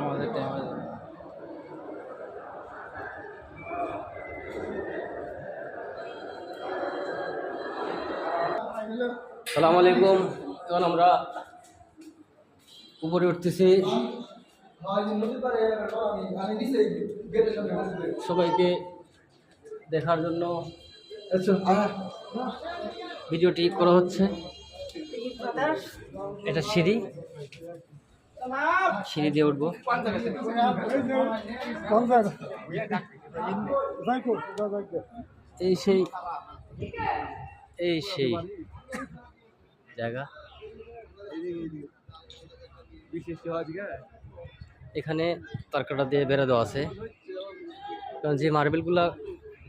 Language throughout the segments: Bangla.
আমাদের সালাম আলাইকুম। এখন আমরা উপরে উঠতেছি। সবাইকে দেখার জন্য ভিডিওটি করা হচ্ছে। এটা সিঁড়ি। সিঁড়ি দিয়ে উঠবো। এই সেই এই সেই জায়গা। এখানে তারকাটা দিয়ে বেড়া দেওয়া আছে। কারণ যে মার্বেলগুলা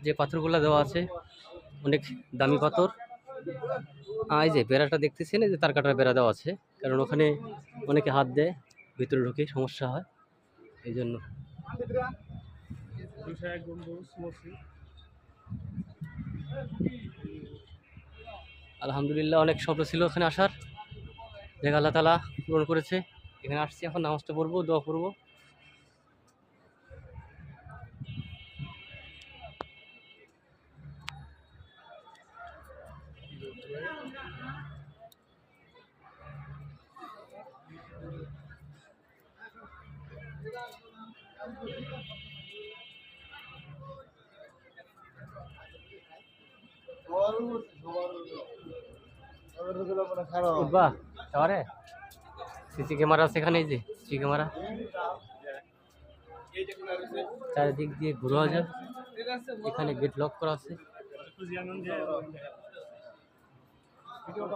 যে পাথরগুলা দেওয়া আছে অনেক দামি পাথর। এই যে বেড়াটা দেখতেছি না যে তারকাটার বেড়া দেওয়া আছে। কারণ ওখানে অনেকে হাত দেয়, ভিতরে ঢুকে সমস্যা হয়। এই জন্য। আলহামদুলিল্লাহ, অনেক স্বপ্ন ছিল ওখানে আসার। দেখ, আল্লাহ তালা পূরণ করেছে। এখানে আসছি, এখন নামাজটা পড়ব, দোয়া পড়ব। টাওয়ারে ক্যামেরা যে ক্যামেরা। চারিদিক দিয়ে ঘুরে যায় এখানে গেট লক করা আছে। ভিডিওটা